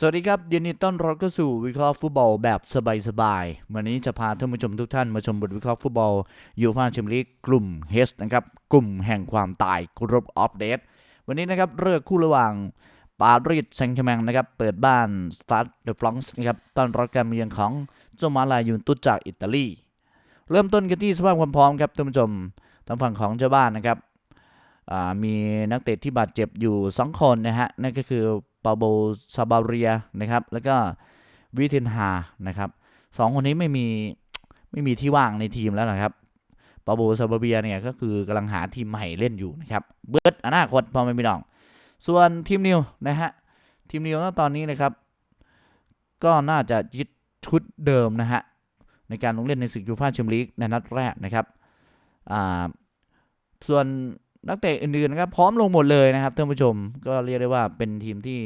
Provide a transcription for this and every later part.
สวัสดีครับยินดีต้อนรับเข้าสู่วิเคราะห์ฟุตบอลแบบสบายๆวันนี้จะพาท่านผู้ชมทุกท่านมาชมบทวิเคราะห์ฟุตบอลยูฟ่าแชมเปี้ยนลีกกลุ่ม H นะครับกลุ่มแห่งความตายกรุ๊ปออฟเดตวันนี้นะครับเลือกคู่ระหว่างปารีสแซงต์แชร์แมงนะครับเปิดบ้านสตาร์เดอะฟลองส์นะครับต้อนรับการมาเยือนของเจ้ามาลายูนตุจากอิตาลีเริ่มต้นกันที่สภาพความพร้อมครับท่านผู้ชมทางฝั่งของเจ้าบ้านนะครับมีนักเตะที่บาดเจ็บอยู่ 2 คนนะฮะนั่นก็คือาโบซาบาเรียนะครับ แล้วก็วิเทนฮานะครับสองคนนี้ไม่มีไม่มีที่ว่างในทีมแล้วนะครับปาโบซาบาเรียเนี่ยก็คือกำลังหาทีมใหม่เล่นอยู่นะครับ เบิร์ดอนาคตพอไม่มีดอง ส่วนทีมนิวนะฮะทีมนิวตอนนี้นะครับ ก็น่าจะยึดชุดเดิมนะฮะในการลงเล่นในศึกยูฟ่าแชมเปี้ยนลีกในนัดแรกนะครับอ่าส่วน นักเตะอื่นๆนะครับพร้อมลงหมดเลยนะครับท่านผู้ชมก็เรียกได้ว่าเป็นทีมที่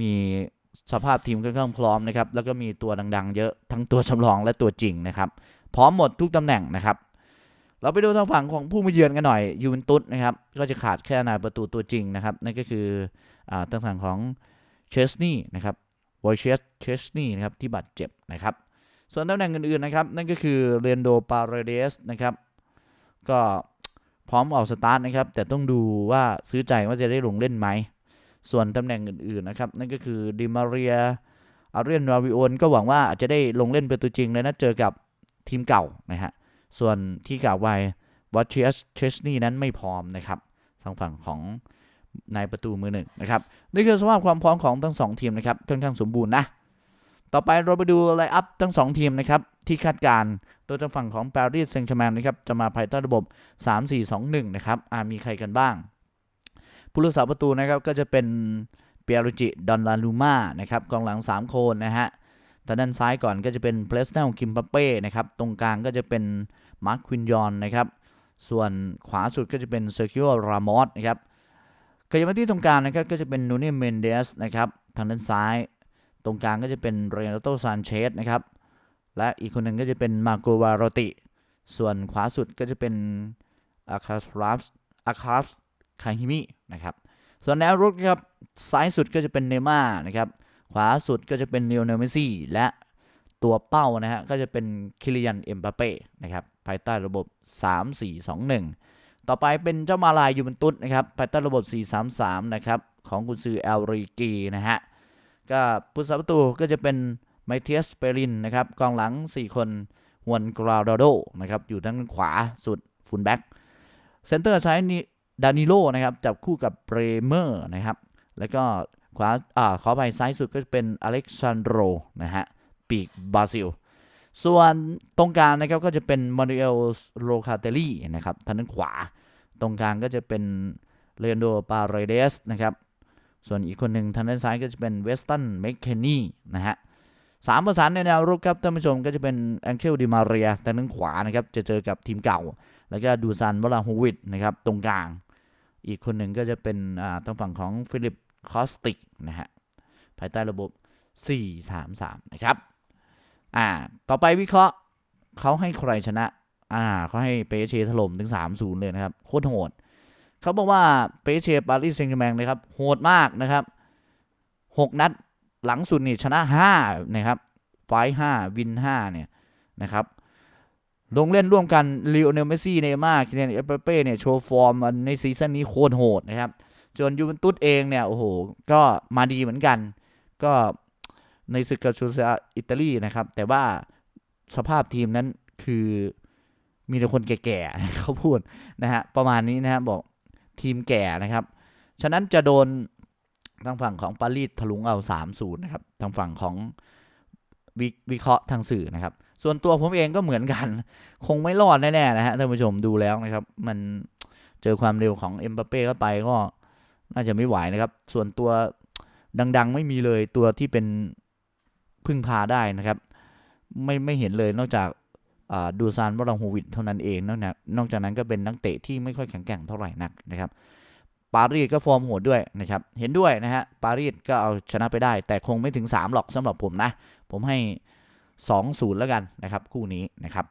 มีสภาพทีมค่อนข้างพร้อมนะครับแล้วก็มีตัวดังๆ เยอะทั้งตัวสำรองและตัวจริงนะครับ พร้อมหมดทุกตำแหน่งนะครับ เราไปดูทางฝั่งของผู้มาเยือนกันหน่อยยูเวนตุสนะครับก็จะขาดแค่นายประตูตัวจริงนะครับนั่นก็คืออ่าทางฝั่งของเชสนีนะครับวอยเชสเชสนีนะครับที่บาดเจ็บนะครับ ส่วนตำแหน่งอื่นๆนะครับ นั่นก็คือเรนโดปาเรเดสนะครับก็ พร้อมออกสตาร์ทนะครับ แต่ต้องดูว่าซื้อใจว่าจะได้ลงเล่นไหม ส่วนตำแหน่งอื่นๆนะครับ นั่นก็คือดิมาเรียอาเรียนราวิโอนก็หวังว่าอาจจะได้ลงเล่นเป็นตัวจริงเลยนะเจอกับทีมเก่านะฮะ ส่วนที่กล่าวไว้วอชเชสเชสนีนั้นไม่พร้อมนะครับทางฝั่งของนายประตูมือหนึ่งนะครับ นี่คือสภาพความพร้อมของทั้งสองทีมนะครับค่อนข้างสมบูรณ์นะ ต่อไปเราไปดูไลอัพทั้งสองทีมนะครับ ที่คาดการโดยทางฝั่งของปารีสแซงต์แชร์แมงนะครับจะมาภายใต้ระบบ 3-4-2-1 นะครับมีใครกันบ้าง ผู้รักษาประตูนะครับก็จะเป็นเปียรุจิดอนลาลูมานะครับกองหลัง 3 คนนะฮะแต่ด้านซ้ายก่อนก็จะเป็นเพลสเนลคิมปาเป้นะครับตรงกลางก็จะเป็นมาร์คควินยอนนะครับส่วนขวาสุดก็จะเป็นเซอร์คิโอรามอสนะครับขยับมาที่ตรงกลางนะครับก็จะเป็นนูเนียเมนเดสนะครับทางด้านซ้าย ตรงกลางก็จะเป็นเรนโตซานเชสนะครับ และอีกคนหนึ่งก็จะเป็นมาโกวาโรติ ส่วนขวาสุดก็จะเป็นอาคาสราฟอาคาฟคาฮิมินะครับ ส่วนแนวรุกครับซ้ายสุดก็จะเป็นเนม่านะครับ ขวาสุดก็จะเป็นเลโอเนลเมซี่ และตัวเป้านะฮะก็จะเป็นคิริยันเอ็มบาเป้นะครับภายใต้ระบบ 3-4-2-1 ต่อไปเป็นเจ้ามาลายยูเวนตุสนะครับภายใต้ระบบ 4-3-3 นะครับของกุนซือแอลริกีนะฮะ ก็ผู้สาประตูก็จะเป็นไมเทียสเปรินนะครับกองหลัง 4 คนฮวนกราโดโดนะครับอยู่ด้านขวาสุดฟุลแบ็กเซนเตอร์ซ้ายนี่ดานิโลนะครับจับคู่กับเบรเมอร์นะครับแล้วก็ขวาอ่าขอไปซ้ายสุดก็จะเป็นอเล็กซานโดรนะฮะปีกบราซิล ส่วนตรงกลางนะครับก็จะเป็นมานูเอลโรคาเตลี่นะครับทางด้านขวา ตรงกลางก็จะเป็นเลนโดปาเรเดสนะครับ ส่วนอีกคนหนึ่งทางด้านซ้ายก็จะเป็นเวสตันเมคเคนนี่นะฮะสามประสานในแนวรุกครับท่านผู้ชมก็จะเป็นแองเคิลดิมาเรียทางด้านขวานะครับจะเจอกับทีมเก่า แล้วก็ดูซันวลาฮูวิดนะครับตรงกลาง อีกคนหนึ่งก็จะเป็นอ่าทางฝั่งของฟิลิปคอสติกนะฮะภายใต้ระบบ 4-3-3 นะครับอ่าต่อไปวิเคราะห์เขาให้ใครชนะอ่าเขาให้เปเชถล่มถึง 3-0 เลยนะครับ โคตรโหด เขาบอกว่าเปเชปารีสแซงต์แมงนะครับโหดมากนะครับ 6 นัดหลังสุดนี่ชนะ5นะครับไฟห้าวิน5เนี่ยนะครับลงเล่นร่วมกันลีโอเนลเมสซี่เนย์ม่าคิเลนเอเปเป้เนี่ยโชว์ฟอร์มในซีซั่นนี้โคตรโหดนะครับจนยูเวนตุสเองเนี่ยโอ้โหก็มาดีเหมือนกัน ก็ในศึกกับชูเซียอิตาลีนะครับ แต่ว่าสภาพทีมนั้นคือมีแต่คนแก่ๆเขาพูดนะฮะประมาณนี้นะฮะบอก ทีมแก่นะครับ ฉะนั้นจะโดนทางฝั่งของปารีสถลุงเอา3-0นะครับ ทางฝั่งของวิวิเคราะห์ทางสื่อนะครับ ส่วนตัวผมเองก็เหมือนกัน คงไม่รอดแน่ๆนะฮะท่านผู้ชมดูแล้วนะครับ มันเจอความเร็วของเอ็มบัปเป้เข้าไปก็น่าจะไม่ไหวนะครับ ส่วนตัวดัง ๆ ไม่มีเลยตัวที่เป็นพึ่งพาได้นะครับ ไม่ไม่เห็นเลยนอกจาก ดูซานวราฮูวิดเท่านั้นเองนอกจากนอกจากนั้นก็เป็นนักเตะที่ไม่ค่อยแข็งแกร่งเท่าไหร่นักนะครับปารีสก็ฟอร์มโหดด้วยนะครับ เห็นด้วยนะฮะปารีสก็เอาชนะไปได้ แต่คงไม่ถึง 3 หรอกสำหรับผมนะ ผมให้ 2-0 แล้วกันนะครับ คู่นี้นะครับ